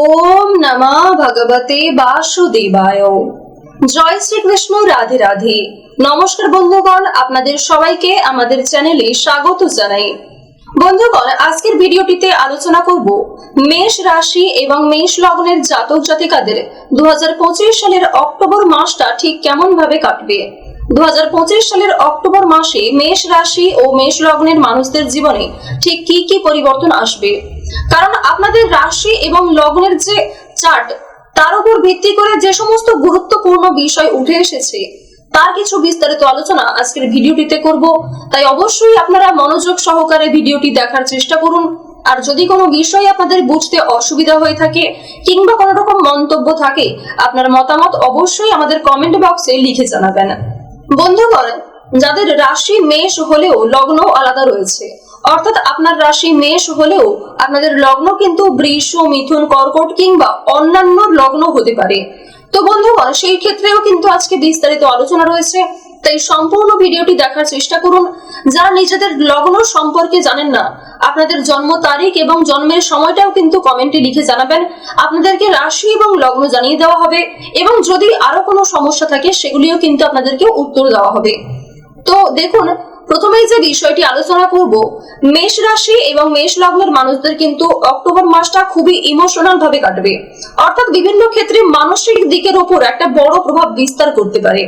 ওম নমঃ ভগবতে বাসুদেবায়। জয় শ্রীকৃষ্ণ, রাধে রাধে। নমস্কার বন্ধুগণ, আপনাদের সবাইকে আমাদের চ্যানেলে স্বাগত জানাই। বন্ধুগণ, আজকের ভিডিওটিতে আলোচনা করব মেষ রাশি এবং মেষ লগ্নের জাতক জাতিকাদের দু হাজার পঁচিশ সালের অক্টোবর মাসটা ঠিক কেমন ভাবে কাটবে। দু হাজার পঁচিশ সালের অক্টোবর মাসে মেষ রাশি ও মেষ লগ্নের মানুষদের জীবনে ঠিক কি কি পরিবর্তন আসবে? কারণ আপনাদের রাশি এবং লগ্নের যে চার্ট, তার উপর ভিত্তি করে যে সমস্ত গুরুত্বপূর্ণ বিষয় উঠে এসেছে, তার কিছু বিস্তারিত আলোচনা আজকের ভিডিওটিতে করব। তাই অবশ্যই আপনারা মনোযোগ সহকারে ভিডিওটি দেখার চেষ্টা করুন। আর যদি কোনো বিষয় আপনাদের বুঝতে অসুবিধা হয়ে থাকে কিংবা কোনো রকম মন্তব্য থাকে, আপনার মতামত অবশ্যই আমাদের কমেন্ট বক্সে লিখে জানাবেন। বন্ধুগণ যাদের রাশি মেষ হলেও লগ্ন আলাদা রয়েছে। অর্থাৎ আপনার রাশি মেষ হলেও আপনাদের লগ্ন কিন্তু বৃষ, মিথুন, কর্কট কিংবা অন্যান্য লগ্ন হতে পারে। তো বন্ধুগণ সেই ক্ষেত্রেও কিন্তু আজকে বিস্তারিত আলোচনা রয়েছে। তাই সম্পূর্ণ ভিডিওটি দেখার চেষ্টা করুন। যারা নিজেদের লগ্ন সম্পর্কে জানেন না, আপনাদের জন্ম তারিখ এবং জন্মের সময়টাও কিন্তু কমেন্টে লিখে জানাবেন। আপনাদেরকে রাশি এবং লগ্ন জানিয়ে দেওয়া হবে এবং যদি আরও কোনো সমস্যা থাকে, সেগুলিও কিন্তু আপনাদেরকে উত্তর দেওয়া হবে। তো দেখুন, প্রথমেই যে বিষয়টি আলোচনা করব, মেষ রাশি এবং মেষ লগ্নের মানুষদের কিন্তু অক্টোবর মাসটা খুবই ইমোশনাল ভাবে কাটবে। অর্থাৎ বিভিন্ন ক্ষেত্রে মানসিক দিকের উপর একটা বড় প্রভাব বিস্তার করতে পারে।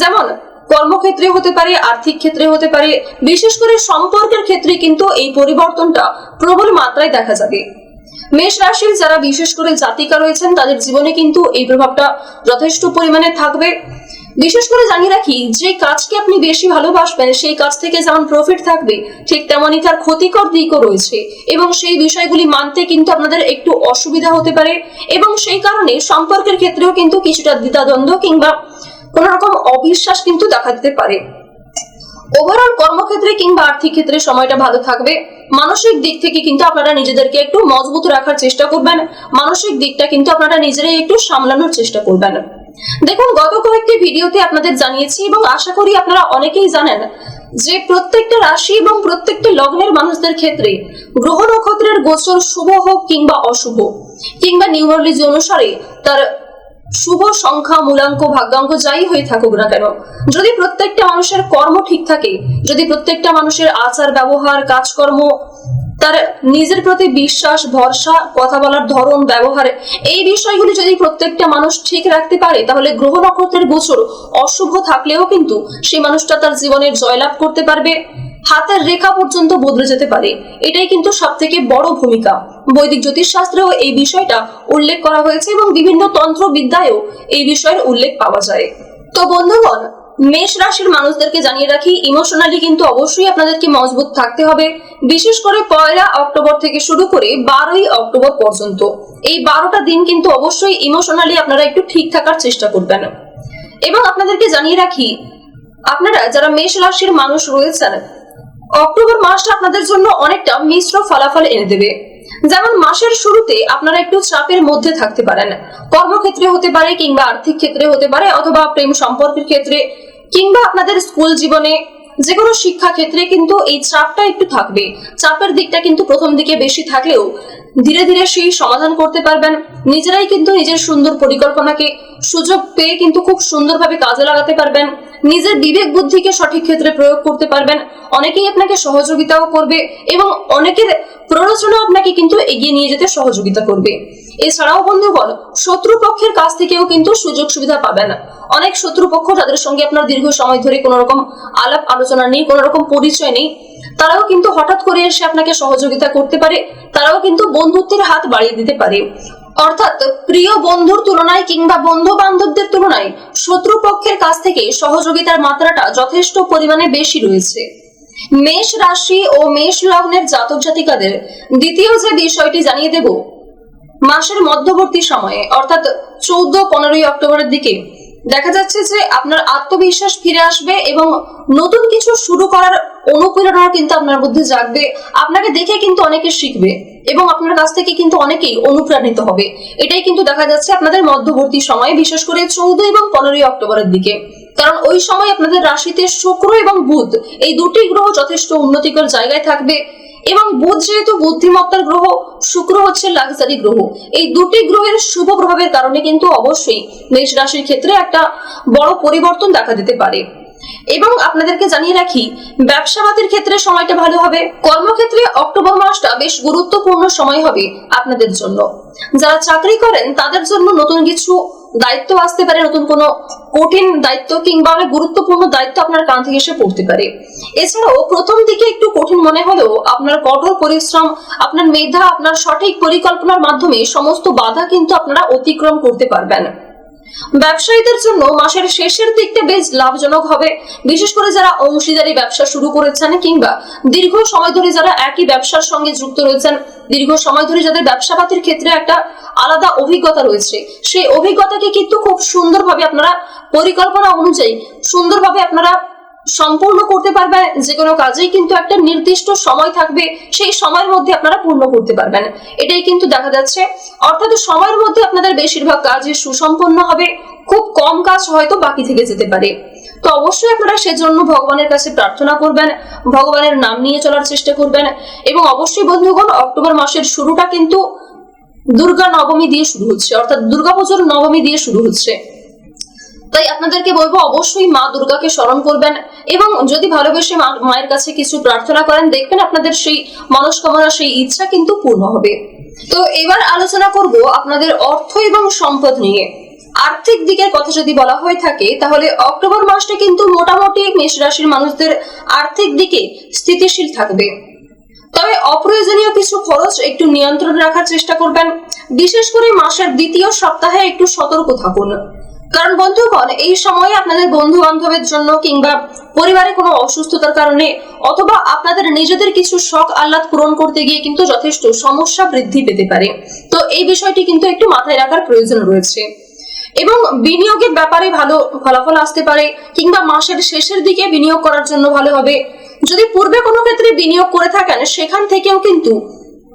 যেমন কর্মক্ষেত্রে হতে পারে, আর্থিক ক্ষেত্রে হতে পারে, বিশেষ করে সম্পর্কের ক্ষেত্রে কিন্তু এই পরিবর্তনটা প্রবল মাত্রায় দেখা যাবে। মেষ রাশির যারা বিশেষ করে জাতিকা রয়েছেন, তাদের জীবনে কিন্তু এই প্রভাবটা যথেষ্ট পরিমাণে থাকবে। বিশেষ করে জানিয়ে রাখি, যে কাজকে আপনি বেশি ভালোবাসবেন, সেই কাজ থেকে যেমন প্রফিট থাকবে, ঠিক তেমনই তার ক্ষতিকর দিকও রয়েছে। এবং সেই বিষয়গুলি মানতে কিন্তু আপনাদের একটু অসুবিধা হতে পারে। এবং সেই কারণে সম্পর্কের ক্ষেত্রেও কিন্তু কিছুটা দ্বিধাদ্বন্দ্ব কিংবা কোন রকম অবিশ্বাস কিন্তু দেখা দিতে পারে। ওভারঅল কর্মক্ষেত্রে কিংবা আর্থিক ক্ষেত্রে সময়টা ভালো থাকবে। মানসিক দিক থেকে কিন্তু আপনারা নিজেদেরকে একটু মজবুত রাখার চেষ্টা করবেন। মানসিক দিকটা কিন্তু আপনারা নিজেরাই একটু সামলানোর চেষ্টা করবেন। দেখুন, গত কয়েকটি ভিডিওতে আপনাদের জানিয়েছি এবং আশা করি আপনারা অনেকেই জানেন যে প্রত্যেকটা রাশি এবং প্রত্যেকটা লগ্নের মানুষদের ক্ষেত্রে গ্রহ নক্ষত্রের গোচর শুভ হোক কিংবা অশুভ। কিংবা নিউমারোলজি অনুসারে তার শুভ সংখ্যা, মূলাঙ্ক, ভাগ্যাঙ্ক, যাই হয়ে থাকুক না কেন, যদি প্রত্যেকটা মানুষের কর্ম ঠিক থাকে, যদি প্রত্যেকটা মানুষের আচার, ব্যবহার, কাজকর্ম, তার নিজের প্রতি বিশ্বাস, ভরসা, কথা বলার ধরন, ব্যবহার, এই বিষয়গুলি যদি প্রত্যেকটা মানুষ ঠিক রাখতে পারে, তাহলে গ্রহ নক্ষত্রের গোচর অশুভ থাকলেও কিন্তু সেই মানুষটা তার জীবনের জয়লাভ করতে পারবে। হাতের রেখা পর্যন্ত বদলে যেতে পারে। এটাই কিন্তু সব থেকে বড় ভূমিকা। বৈদিক জ্যোতিষশাস্ত্রেও এই বিষয়টা উল্লেখ করা হয়েছে এবং বিভিন্ন তন্ত্র বিদ্যায়ও এই বিষয়ের উল্লেখ পাওয়া যায়। তো বন্ধুগণ, মেষ রাশির মানুষদেরকে জানিয়ে রাখি ইমোশনালি কিন্তু অবশ্যই আপনাদেরকে মজবুত থাকতে হবে। বিশেষ করে পয়লা অক্টোবর থেকে শুরু করে বারোই অক্টোবর পর্যন্ত। এই বারোটা দিন কিন্তু অবশ্যই ইমোশনালি আপনারা একটু ঠিক থাকার চেষ্টা করবেন। এবং আপনাদেরকে জানিয়ে রাখি, আপনারা যারা মেষ রাশির মানুষ রয়েছেন অক্টোবর মাসটা আপনাদের জন্য অনেকটা মিশ্র ফলাফল এনে দেবে। যেমন মাসের শুরুতে আপনারা একটু চাপের মধ্যে থাকতে পারেন। কর্মক্ষেত্রে হতে পারে কিংবা আর্থিক ক্ষেত্রে হতে পারে অথবা প্রেম সম্পর্কের ক্ষেত্রে কিংবা আপনাদের স্কুল জীবনে যে কোনো শিক্ষা ক্ষেত্রে কিন্তু এই চাপটা একটু থাকবে। চাপের দিকটা কিন্তু প্রথম দিকে বেশি থাকলেও ধীরে ধীরে সেই সমাধান করতে পারবেন। নিজেরাই কিন্তু নিজের সুন্দর পরিকল্পনাকে সুযোগ পেয়ে কিন্তু খুব সুন্দরভাবে কাজে লাগাতে পারবেন। নিজের বিবেক বুদ্ধিকে সঠিক ক্ষেত্রে প্রয়োগ করতে পারবেন। অনেকেই আপনাকে সহযোগিতাও করবে এবং অনেকের প্ররোচনা আপনাকে কিন্তু এগিয়ে নিয়ে যেতে সহযোগিতা করবে। এছাড়াও বন্ধুগণ, শত্রু পক্ষের কাছ থেকেও কিন্তু সুযোগ সুবিধা পাবেন। অনেক শত্রুপক্ষ যাদের সঙ্গে আপনার দীর্ঘ সময় ধরে কোনো রকম আলাপ আলোচনা নেই, কোনো রকম পরিচয় নেই। তারাও কিন্তু হঠাৎ করে এসে আপনাকে সহযোগিতা করতে পারে। তারাও কিন্তু বন্ধুত্বের হাত বাড়িয়ে দিতে পারে। অর্থাৎ প্রিয় বন্ধুর তুলনায় কিংবা বন্ধু বান্ধবদের তুলনায় শত্রু পক্ষের কাছ থেকে সহযোগিতার মাত্রাটা যথেষ্ট পরিমাণে বেশি রয়েছে। মেষ রাশি ও মেষ লগ্নের জাতক জাতিকাদের দ্বিতীয় যে বিষয়টি জানিয়ে দেব, মাসের মধ্যবর্তী সময়ে, অর্থাৎ চৌদ্দ, পনেরোই অক্টোবরের দিকে দেখা যাচ্ছে যে আপনার আত্মবিশ্বাস ফিরে আসবে এবং নতুন কিছু শুরু করার অনুপ্রেরণা কিন্তু আপনার মধ্যে জাগবে। আপনাকে দেখে কিন্তু অনেকে শিখবে এবং আপনার কাছ থেকে কিন্তু অনেকেই অনুপ্রাণিত হবে। এটাই কিন্তু দেখা যাচ্ছে আপনাদের মধ্যবর্তী সময়ে, বিশেষ করে চৌদ্দ এবং পনেরোই অক্টোবরের দিকে। কারণ ওই সময় আপনাদের রাশিতে শুক্র এবং বুধ, এই দুটি গ্রহ যথেষ্ট উন্নতিকর জায়গায় থাকবে। এবং বুধ যেহেতু বুদ্ধিমত্তার গ্রহ, শুক্র হচ্ছে লাক্সারি গ্রহ। এই দুটি গ্রহের শুভ প্রভাবের কারণে কিন্তু অবশ্যই মেষ রাশির ক্ষেত্রে একটা বড় পরিবর্তন দেখা দিতে পারে। এবং আপনাদেরকে জানিয়ে রাখি ব্যবসাবাদের ক্ষেত্রে সময়টা ভালো হবে। কর্মক্ষেত্রে অক্টোবর মাসটা বেশ গুরুত্বপূর্ণ সময় হবে আপনাদের জন্য। যারা চাকরি করেন, তাদের জন্য নতুন কিছু দায়িত্ব আসতে পারে, নতুন কোনো কঠিন দায়িত্ব কিংবা অনেক গুরুত্বপূর্ণ দায়িত্ব আপনার কান থেকে এসে পড়তে পারে। এছাড়াও প্রথম দিকে একটু কঠিন মনে হলেও আপনার কঠোর পরিশ্রম, আপনার মেধা, আপনার সঠিক পরিকল্পনার মাধ্যমে সমস্ত বাধা কিন্তু আপনারা অতিক্রম করতে পারবেন। ব্যবসায়ীদের জন্য মাসের শেষের দিকটা বেশ লাভজনক হবে। বিশেষ করে যারা অংশীদারি ব্যবসা শুরু করেছেন কিংবা দীর্ঘ সময় ধরে যারা একই ব্যবসার সঙ্গে যুক্ত রয়েছেন, দীর্ঘ সময় ধরে যাদের ব্যবসাপাতির ক্ষেত্রে একটা আলাদা অভিজ্ঞতা রয়েছে, সেই অভিজ্ঞতাকে কিন্তু খুব সুন্দরভাবে আপনারা পরিকল্পনা অনুযায়ী সুন্দরভাবে আপনারা সম্পূর্ণ করতে পারবেন যে কোনো কাজেই কিন্তু একটা নির্দিষ্ট সময় থাকবে, সেই সময়ের মধ্যে আপনারা পূর্ণ করতে পারবেন। এটাই কিন্তু দেখা যাচ্ছে। অর্থাৎ সময়ের মধ্যে আপনাদের বেশিরভাগ কাজই সুসম্পন্ন হবে, খুব কম কাজ হয়তো বাকি থেকে যেতে পারে। তো অবশ্যই আপনারা সেজন্য ভগবানের কাছে প্রার্থনা করবেন, ভগবানের নাম নিয়ে চলার চেষ্টা করবেন এবং অবশ্যই বন্ধুগণ, অক্টোবর মাসের শুরুটা কিন্তু দুর্গা নবমী দিয়ে শুরু হচ্ছে, অর্থাৎ দুর্গাপুজোর নবমী দিয়ে শুরু হচ্ছে। তাই আপনাদেরকে বলব, অবশ্যই মা দুর্গাকে স্মরণ করবেন এবং যদি ভালোবেসে মায়ের কাছে কিছু প্রার্থনা করেন, দেখবেন আপনাদের সেই মনস্কামনা, সেই ইচ্ছা কিন্তু পূর্ণ হবে। তো এবার আলোচনা করব আপনাদের অর্থ এবং সম্পদ নিয়ে। আর্থিক দিকের কথা যদি বলা হয়ে থাকে, তাহলে অক্টোবর মাসটা কিন্তু মোটামুটি মেষ রাশির মানুষদের আর্থিক দিকে স্থিতিশীল থাকবে। তবে অপ্রয়োজনীয় কিছু খরচ একটু নিয়ন্ত্রণ রাখার চেষ্টা করবেন। বিশেষ করে মাসের দ্বিতীয় সপ্তাহে একটু সতর্ক থাকুন। কারণ বন্ধুগণ, এই সময়ে আপনাদের বন্ধু বান্ধবের জন্য কিংবা পরিবারে কোনো অসুস্থতার কারণে অথবা আপনাদের নিজেদের কিছু শখ আহ্লাদ পূরণ করতে গিয়ে কিন্তু যথেষ্ট সমস্যা বৃদ্ধি পেতে পারে। তো এই বিষয়টি কিন্তু একটু মাথায় রাখার প্রয়োজন রয়েছে। এবং বিনিয়োগের ব্যাপারে ভালো ফলাফল আসতে পারে, কিংবা মাসের শেষের দিকে বিনিয়োগ করার জন্য ভালো হবে। যদি পূর্বে কোনো ক্ষেত্রে বিনিয়োগ করে থাকেন, সেখান থেকেও কিন্তু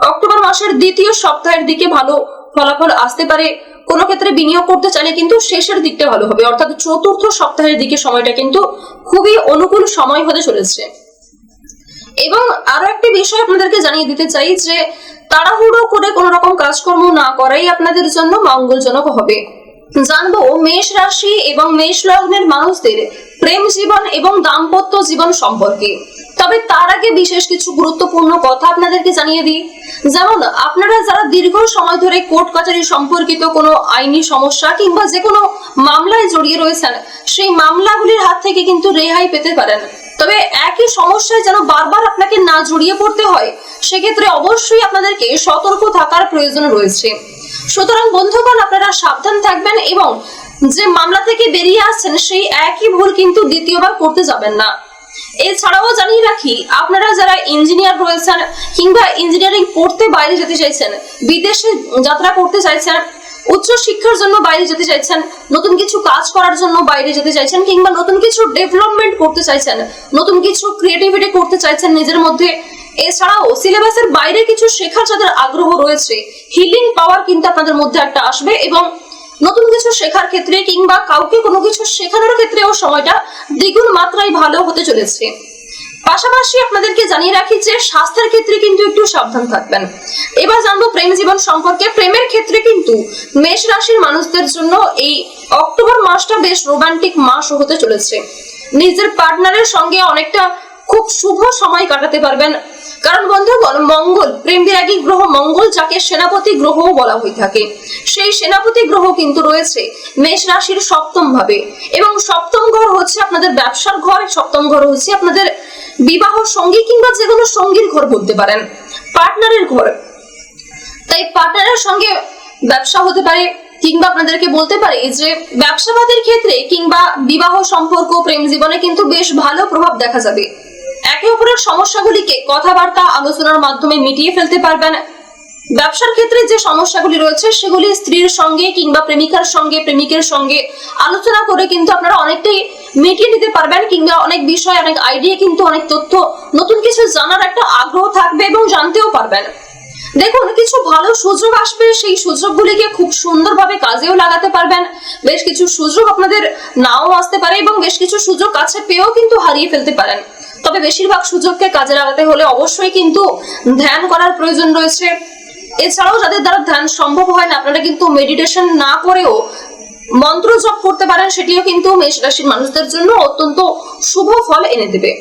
অক্টোবর মাসের দ্বিতীয় সপ্তাহের দিকে ভালো ফলাফল আসতে পারে। কোনো ক্ষেত্রে বিনিয়োগ করতে চাইলে কিন্তু শেষের দিকটা ভালো হবে। অর্থাৎ চতুর্থ সপ্তাহের দিকে সময়টা কিন্তু খুবই অনুকূল সময় হতে চলেছে। এবং আরও একটি বিষয় আপনাদেরকে জানিয়ে দিতে চাই যে, তাড়াহুড়ো করে কোনো রকম কাজকর্ম না করাই আপনাদের জন্য মঙ্গলজনক হবে। জানব মেষ রাশি এবং মেষ লগ্নের মানুষদের প্রেম জীবন এবং দাম্পত্য জীবন সম্পর্কে। তবে তার আগে বিশেষ কিছু গুরুত্বপূর্ণ কথা আপনাদেরকে জানিয়ে দিই। যেমন, আপনারা যারা দীর্ঘ সময় ধরে কোর্ট কাচারি সম্পর্কিত কোনো আইনি সমস্যা কিংবা যে কোনো মামলায় জড়িয়ে রয়েছেন, সেই মামলাগুলির হাত থেকে কিন্তু রেহাই পেতে পারেন। তবে একই সমস্যায় যেন বারবার আপনাকে না জড়িয়ে পড়তে হয়, সেক্ষেত্রে অবশ্যই আপনাদেরকে সতর্ক থাকার প্রয়োজন রয়েছে। সুতরাং বন্ধুগণ, আপনারা সাবধান থাকবেন এবং যে মামলা থেকে বেরিয়ে আসছেন, সেই একই ভুল কিন্তু দ্বিতীয়বার করতে যাবেন না। এছাড়াও জানিয়ে রাখি, আপনারা যারা ইঞ্জিনিয়ার রয়েছেন কিংবা ইঞ্জিনিয়ারিং পড়তে বাইরে যেতে চাইছেন, বিদেশে যাত্রা করতে চাইছেন উচ্চ শিক্ষার জন্য বাইরে যেতে চাইছেন, নতুন কিছু কাজ করার জন্য বাইরে যেতে চাইছেন কিংবা নতুন কিছু ডেভেলপমেন্ট করতে চাইছেন, নতুন কিছু ক্রিয়েটিভিটি করতে চাইছেন নিজের মধ্যে, এছাড়াও সিলেবাসের বাইরে কিছু শেখার যাদের আগ্রহ রয়েছে হিলিং পাওয়ার কিন্তু আপনাদের মধ্যে একটা আসবে এবং নতুন কিছু শেখার ক্ষেত্রে কিংবা কাউকে কোনো কিছু শেখানোর ক্ষেত্রেও সময়টা দ্বিগুণ মাত্রায় ভালো হতে চলেছে। পাশাপাশি আপনাদেরকে জানিয়ে রাখি যে স্বাস্থ্যের ক্ষেত্রে কিন্তু একটু সাবধান থাকবেন। এবার জানব প্রেম জীবন সম্পর্কে। প্রেমের ক্ষেত্রে কিন্তু মেষ রাশির মানুষদের জন্য এই অক্টোবর মাসটা বেশ রোমান্টিক মাস হতে চলেছে। নিজের পার্টনারের সঙ্গে অনেকটা খুব শুভ সময় কাটাতে পারবেন কারণ বন্ধুগণ মঙ্গল প্রেম বিরাগী গ্রহ, মঙ্গল যাকে সেনাপতি গ্রহও বলা হয়ে থাকে। সেই সেনাপতি গ্রহ কিন্তু রয়েছে মেষ রাশির সপ্তম ভাবে। এবং সপ্তম ঘর হচ্ছে আপনাদের ব্যবসার ঘর, সপ্তম ঘর হচ্ছে আপনাদের বিবাহ সঙ্গী কিংবা যে কোনো সঙ্গীর ঘর বলতে পারেন। পার্টনারের ঘর। তাই পার্টনারের সঙ্গে ব্যবসা হতে পারে কিংবা আপনাদেরকে বলতে পারি যে ব্যবসাবাদের ক্ষেত্রে কিংবা বিবাহ সম্পর্ক, প্রেম জীবনে কিন্তু বেশ ভালো প্রভাব দেখা যাবে। একে অপরের সমস্যাগুলিকে কথাবার্তা, আলোচনার মাধ্যমে মিটিয়ে ফেলতে পারবেন। ব্যবসার ক্ষেত্রে যে সমস্যাগুলি রয়েছে, সেগুলি স্ত্রীর সঙ্গে কিংবা প্রেমিকার সঙ্গে, প্রেমিকের সঙ্গে আলোচনা করে কিন্তু আপনারা অনেকটাই মিটিয়ে নিতে পারবেন কিংবা অনেক বিষয়, অনেক আইডিয়া কিন্তু, অনেক তথ্য, নতুন কিছু জানার একটা আগ্রহ থাকবে এবং জানতেও পারবেন। দেখুন, কিছু ভালো সুযোগ আসবে, সেই সুযোগগুলিকে খুব সুন্দরভাবে কাজেও লাগাতে পারবেন। বেশ কিছু সুযোগ আপনাদের নাও আসতে পারে এবং বেশ কিছু সুযোগ কাছে পেয়েও কিন্তু হারিয়ে ফেলতে পারেন। তবে বেশিরভাগ সুযোগকে কাজে লাগাতে হলে অবশ্যই কিন্তু ধ্যান করার প্রয়োজন রয়েছে। এছাড়াও যাদের দ্বারা ধ্যান সম্ভব হয় না, আপনারা কিন্তু মেডিটেশন না করেও মন্ত্র জপ করতে পারেন, সেটিও কিন্তু মেষ রাশির মানুষদের জন্য অত্যন্ত শুভ ফল এনে দেবে।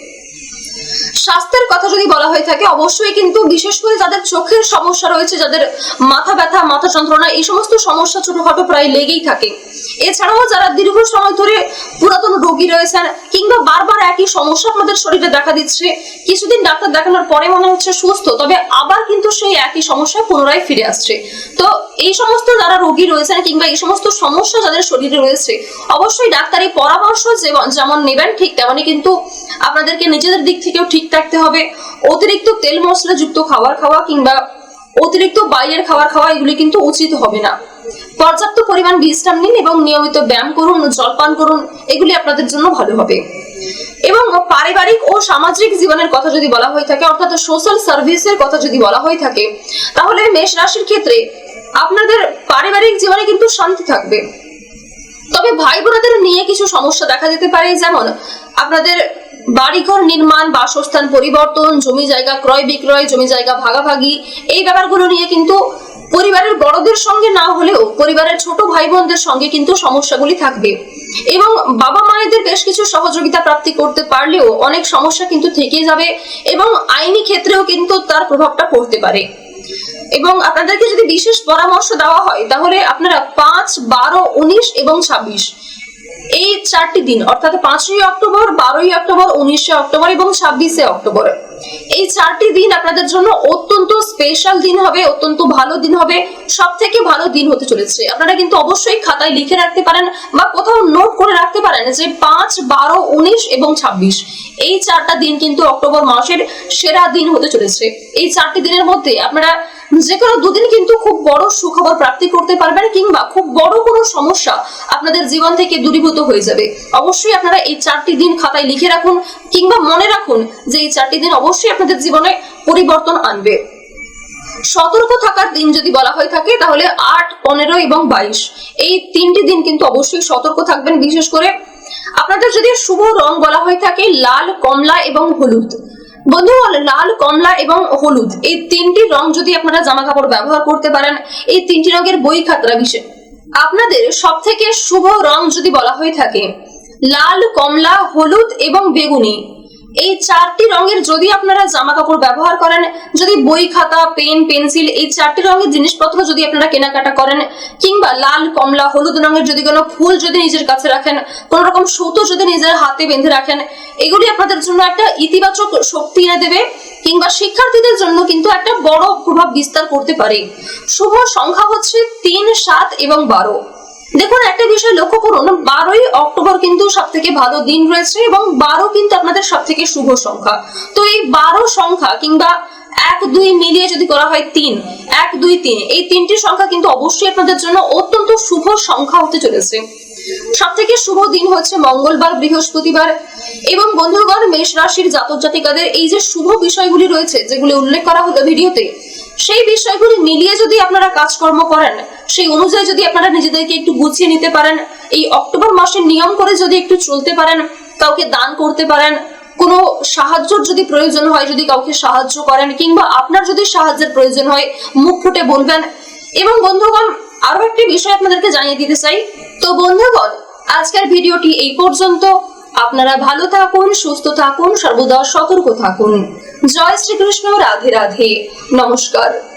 স্বাস্থ্যের কথা যদি বলা হয়ে থাকে, অবশ্যই কিন্তু বিশেষ করে যাদের চোখের সমস্যা রয়েছে, যাদের মাথা ব্যথা, মাথা যন্ত্রণা, এই সমস্ত সমস্যা ছোটখাটো প্রায় লেগেই থাকে। এছাড়াও যারা দীর্ঘ সময় ধরে পুরাতন রোগী রয়েছেন কিংবা বারবার একই সমস্যা আপনাদের শরীরে দেখা দিচ্ছে, কিছুদিন ডাক্তার দেখানোর পরে মনে হচ্ছে সুস্থ, তবে আবার কিন্তু সেই একই সমস্যা পুনরায় ফিরে আসছে। তো এই সমস্ত যারা রোগী রয়েছেন কিংবা এই সমস্ত সমস্যা যাদের শরীরে রয়েছে, অবশ্যই ডাক্তারি পরামর্শ যেমন নেবেন, ঠিক তেমনই কিন্তু আপনাদেরকে নিজেদের দিক থেকেও ঠিক থাকতে হবে। অতিরিক্ত তেল মশলা যুক্ত খাবার খাওয়া কিংবা অতিরিক্ত বাইরের খাবার খাওয়া, এগুলি কিন্তু উচিত হবে না। পর্যাপ্ত পরিমাণ বিশ্রাম নিন এবং নিয়মিত ব্যায়াম করুন জলপান করুন, এগুলি আপনাদের জন্য ভালো হবে। এবং পারিবারিক ও সামাজিক জীবনের কথা যদি বলা হয়ে থাকে, অর্থাৎ সোশ্যাল সার্ভিসের কথা যদি বলা হয়ে থাকে, তাহলে মেষ রাশির ক্ষেত্রে আপনাদের পারিবারিক জীবনে কিন্তু শান্তি থাকবে। তবে ভাই বোনেদের নিয়ে কিছু সমস্যা দেখা যেতে পারে, যেমন আপনাদের বাড়িঘর নির্মাণ, বাসস্থান পরিবর্তন, জমি জায়গা ক্রয় বিক্রয়, জমি জায়গা ভাগাভাগি, এই ব্যাপারগুলো নিয়ে কিন্তু পরিবারের বড়দের সঙ্গে না হলেও পরিবারের ছোট ভাই বোনদের সঙ্গে কিন্তু সমস্যাগুলি থাকবে। এবং বাবা মায়েদের বেশ কিছু সহযোগিতা প্রাপ্তি করতে পারলেও অনেক সমস্যা কিন্তু থেকে যাবে এবং আইনি ক্ষেত্রেও কিন্তু তার প্রভাবটা পড়তে পারে। এবং আপনাদেরকে যদি বিশেষ পরামর্শ দেওয়া হয়, তাহলে আপনারা পাঁচ, বারো, উনিশ এবং ছাব্বিশ এই চারটি দিন, অর্থাৎ পাঁচই অক্টোবর, বারোই অক্টোবর, উনিশে অক্টোবর এবং ছাব্বিশে অক্টোবর। এই চারটি দিন আপনাদের জন্য অত্যন্ত স্পেশাল দিন হবে, অত্যন্ত ভালো দিন হবে সব থেকে ভালো দিন হতে চলেছে। আপনারা কিন্তু অবশ্যই খাতায় লিখে রাখতে পারেন বা কোথাও নোট করে রাখতে পারেন যে পাঁচ, বারো, উনিশ এবং ছাব্বিশ। এই চারটা দিন কিন্তু অক্টোবর মাসের সেরা দিন হতে চলেছে। এই চারটি দিনের মধ্যে আপনারা যে কোনো দুদিন কিন্তু খুব বড় সুখবর প্রাপ্তি করতে পারবেন কিংবা খুব বড় কোনো সমস্যা আপনাদের জীবন থেকে দূরীভূত হয়ে যাবে। অবশ্যই আপনারা এই চারটি দিন খাতায় লিখে রাখুন কিংবা মনে রাখুন যে এই চারটি দিন অবশ্যই আপনাদের জীবনে পরিবর্তন আনবে। সতর্ক থাকার দিন যদি বলা হয়ে থাকে তাহলে আট, পনেরো এবং বাইশ। এই তিনটি দিন কিন্তু অবশ্যই সতর্ক থাকবেন, বিশেষ করে আপনাদের যদি শুভ রং বলা হয়ে থাকে লাল, কমলা এবং হলুদ। বন্ধুগণ লাল, কমলা এবং হলুদ, এই তিনটি রং যদি আপনারা জামা কাপড় ব্যবহার করতে পারেন, এই তিনটি রঙের বই খাতরা বিষয়। আপনাদের সব থেকে শুভ রং যদি বলা হয়ে থাকে, লাল, কমলা, হলুদ এবং বেগুনি এই চারটি রঙের যদি আপনারা জামা কাপড় ব্যবহার করেন, যদি বই খাতা, পেন, পেন্সিল, এই চারটি রঙের জিনিসপত্র যদি আপনারা কেনাকাটা করেন, কিংবা লাল, কমলা, হলুদ রঙের যদি কোনো ফুল যদি নিজের কাছে রাখেন, কোন রকম সুতো যদি নিজের হাতে বেঁধে রাখেন, এগুলি আপনাদের জন্য একটা ইতিবাচক শক্তি এনে দেবে, কিংবা শিক্ষার্থীদের জন্য কিন্তু একটা বড় প্রভাব বিস্তার করতে পারে। শুভ সংখ্যা হচ্ছে তিন, সাত এবং বারো। দেখুন, একটা বিষয় লক্ষ্য করুন, বারোই অক্টোবর কিন্তু সব থেকে ভালো দিন রয়েছে এবং বারো কিন্তু আপনাদের সব থেকে শুভ সংখ্যা। তো এই বারো সংখ্যা কিংবা এক, দুই মিলিয়ে যদি করা হয় তিন, এক, দুই, তিন, এই তিনটি সংখ্যা কিন্তু অবশ্যই আপনাদের জন্য অত্যন্ত শুভ সংখ্যা হতে চলেছে। সব থেকে শুভ দিন হচ্ছে মঙ্গলবার, বৃহস্পতিবার এবং বন্ধুগণ, মেষ রাশির জাতক জাতিকাদের এই যে শুভ বিষয়গুলি রয়েছে, যেগুলি উল্লেখ করা হলো ভিডিওতে সেই বিষয়গুলি মিলিয়ে যদি আপনারা কাজকর্ম করেন, সেই অনুযায়ী যদি আপনারা নিজেদেরকে একটু গুছিয়ে নিতে পারেন, এই অক্টোবর মাসের নিয়ম করে যদি একটু চলতে পারেন, কাউকে দান করতে পারেন, কোনো সাহায্যর যদি প্রয়োজন হয়, যদি কাউকে সাহায্য করেন, কিংবা আপনার যদি সাহায্যের প্রয়োজন হয়, মুখ ফুটে বলবেন। এবং বন্ধুগণ আরও একটি বিষয় আপনাদেরকে জানিয়ে দিতে চাই। তো বন্ধুগণ, আজকের ভিডিওটি এই পর্যন্ত। আপনারা ভালো থাকুন, সুস্থ থাকুন, সর্বদা সতর্ক থাকুন। জয় শ্রীকৃষ্ণ রাধে রাধে। নমস্কার।